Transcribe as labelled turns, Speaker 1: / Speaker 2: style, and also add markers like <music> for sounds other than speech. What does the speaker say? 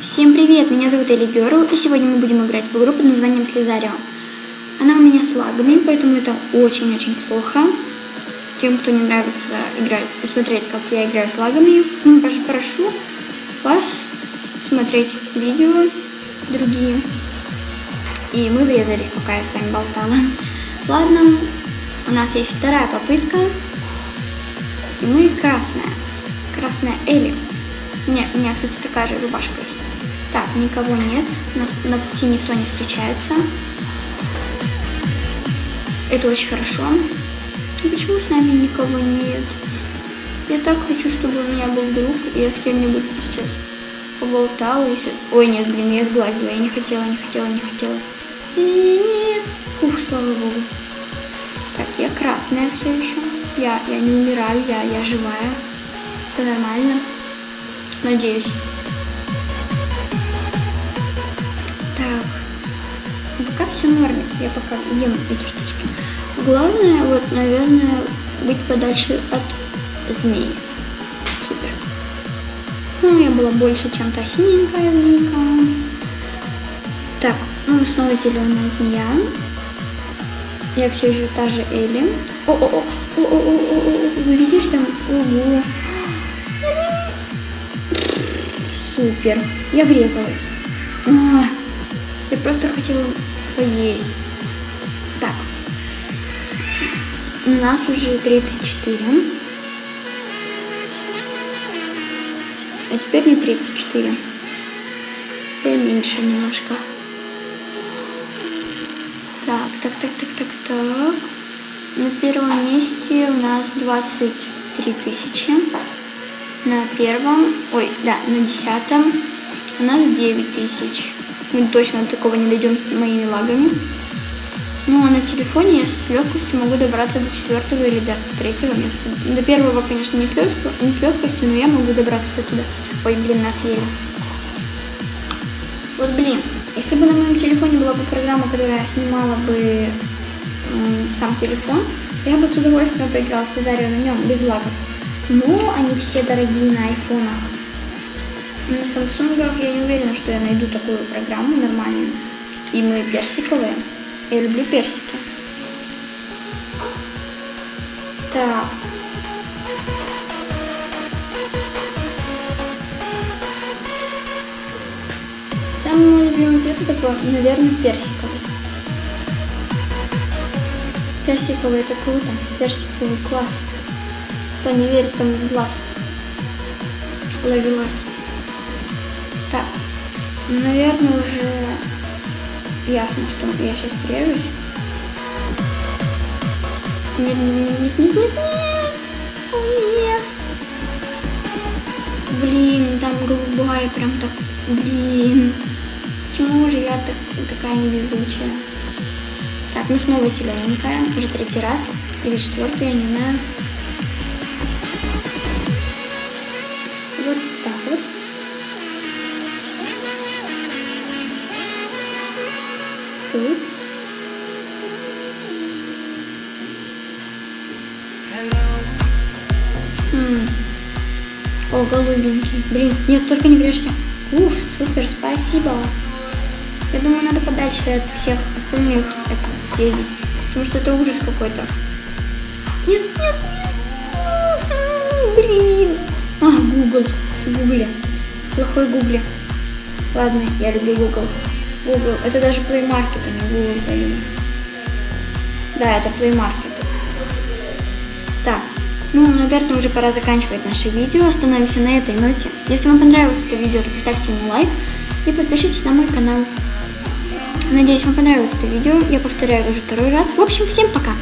Speaker 1: Всем привет, меня зовут Элли Герл, и сегодня мы будем играть в игру под названием Слезарио. Она у меня с поэтому это очень-очень плохо. Тем, кто не нравится играть, смотреть, как я играю с лагами, ну, прошу вас смотреть видео другие. И мы врезались, пока я с вами болтала. Ладно, у нас есть вторая попытка. И мы красная. Красная Элли. Не, у меня, кстати, такая же рубашка есть. Так, никого нет. На, на пути никто не встречается. Это очень хорошо. А Почему с нами никого нет? Я так хочу, чтобы у меня был друг, и я с кем-нибудь сейчас поболтала. И. Ой, нет, блин, я сглазила. Я не хотела, не хотела, не хотела. Не-не-не. Уф, слава богу. Так, я красная все еще. Я, я не умираю, я, я живая. Все нормально. Надеюсь. Так. Ну, пока все норме. Я пока ем эти штучки. Главное, вот, наверное, быть подальше от змей. Супер. Ну, я была больше, чем та синенькая змейка. Так, ну, снова зеленая змея. Я все еще та же Элли. О-о-о, о-о-о, вы видите там? Ого. <gasps> Супер. Я врезалась. А, я просто хотела поесть. Так. У нас уже 34. А теперь не 34. Теперь меньше немножко. Так, так, так, так, так, так. На первом месте у нас 23 тысячи. На первом, ой, да, на десятом у нас 9 тысяч. Мы точно такого не дойдем с моими лагами. Ну, а на телефоне я с легкостью могу добраться до четвертого или до третьего места. До первого, конечно, не с, лёгко- не с легкостью, но я могу добраться до туда. Ой, блин, нас ели. Вот, блин, если бы на моем телефоне была бы программа, которая снимала бы сам телефон, я бы с удовольствием поиграла с Лазарио на нем, без лагов. Но они все дорогие на айфонах. На Samsung я не уверена, что я найду такую программу нормальную. И мы персиковые. Я люблю персики. Так. Самый мой любимый цвет это, наверное, персиковый. Персиковый это круто. Персиковый класс. Кто не верит, в глаз. Так. Наверное, уже ясно, что я сейчас прервусь. Нет, нет, нет, нет, нет, нет. Блин, там голубая прям так, блин. Почему же я так, такая невезучая? Так, ну снова зелененькая, уже третий раз. Или четвертый, я не знаю. Упс. М. О, голубенький. Блин, нет, только не врежься. Уф, супер, спасибо. Я думаю, надо подальше от всех остальных это, ездить. Потому что это ужас какой-то. Нет, нет, нет. Блин. А, Google. Гугле. Плохой Гугле. Ладно, я люблю Google. Google. Это даже Play Market, а не Google, блин. Да, это Play Market. Так, ну, наверное, уже пора заканчивать наше видео. Остановимся на этой ноте. Если вам понравилось это видео, то поставьте ему лайк и подпишитесь на мой канал. Надеюсь, вам понравилось это видео. Я повторяю уже второй раз. В общем, всем пока!